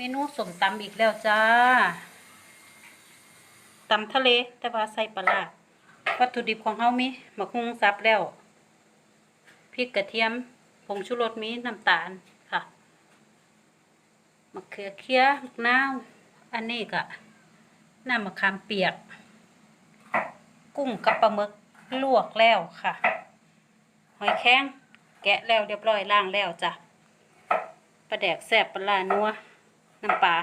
เมนูสมตำอีกแล้วจ้าตำทะเลแต่ว่าใส่ปลาวัตถุดิบของเฮามีมะฮุงสับแล้วพริกกระเทียมผงชูรสมีน้ำตาลค่ะมะเขือเคี้ยมะนาวอันนี้ก็น้ำมะขามเปียก กุ้งกับปลาหมึกลวกแล้วค่ะ หอยแข้งแกะแล้วเรียบร้อยล้างแล้วจ้ะปลาแดกแซ่บปลาร้านัว น้ำปลา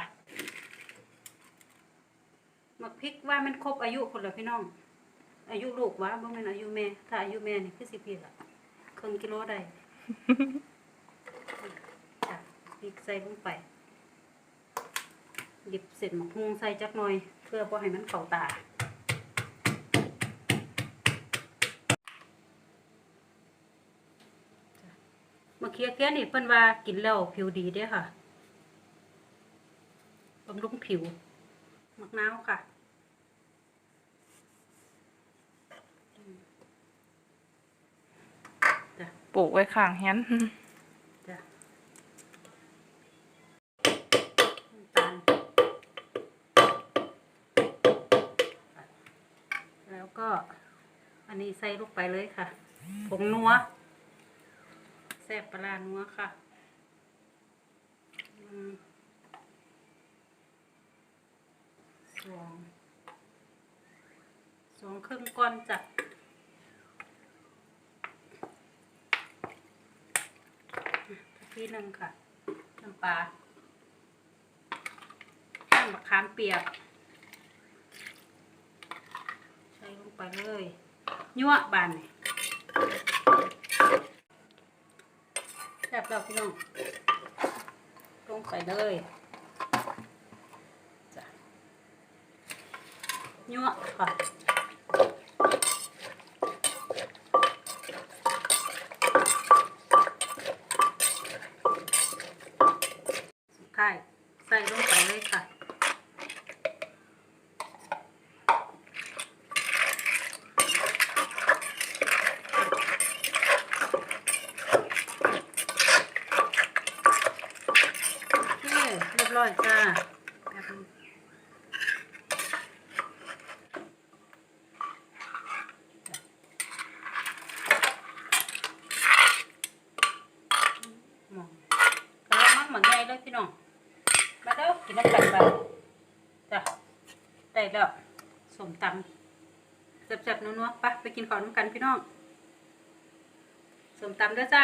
หมักพริกว่ามันครบอายุคนละพี่น้อง อายุลูกว่าบ่แม่นอายุแม่ถ้าอายุแม่นี่คือสิพีละครึ่งกิโลได้จ้ะพริกใส่ลงไปหยิบเสร็จหมกฮุงใส่จักหน่อย เพื่อบ่ให้มันเข้าตามะเขือเคี้ยนี่เพิ่นว่ากินแล้วผิวดีเด้ค่ะ บำรุงผิวมะนาวค่ะจ้ะปลูกไว้ข้างแฮนจ้ะน้ำตาลแล้วก็ อันนี้ใส่ลงไปเลยค่ะ ผงนัวแซ่บปลาร้านัวค่ะ อืมสองสอง ครึ่งก้อนจ้ะที่หนึ่งค่ะน้ำปลาน้ำมะขามเปียกใส่ลงไปเลยยั่วบานนี่แซ่บแล้วพี่น้องลงไปเลยจ้ะยั่วค่ะ สุดท้ายใส่ลงไปเลยค่ะเรียบร้อยจ้าแป๊บนึงมองกระมังเหมือนไงเลยพี่น้อง มาเด้อกินน้ำกันไปจ้ะได้แล้วสมตำแซ่บๆนัวๆไปไปกินข้าวน้ำกันพี่น้องสมตำเด้อจ้า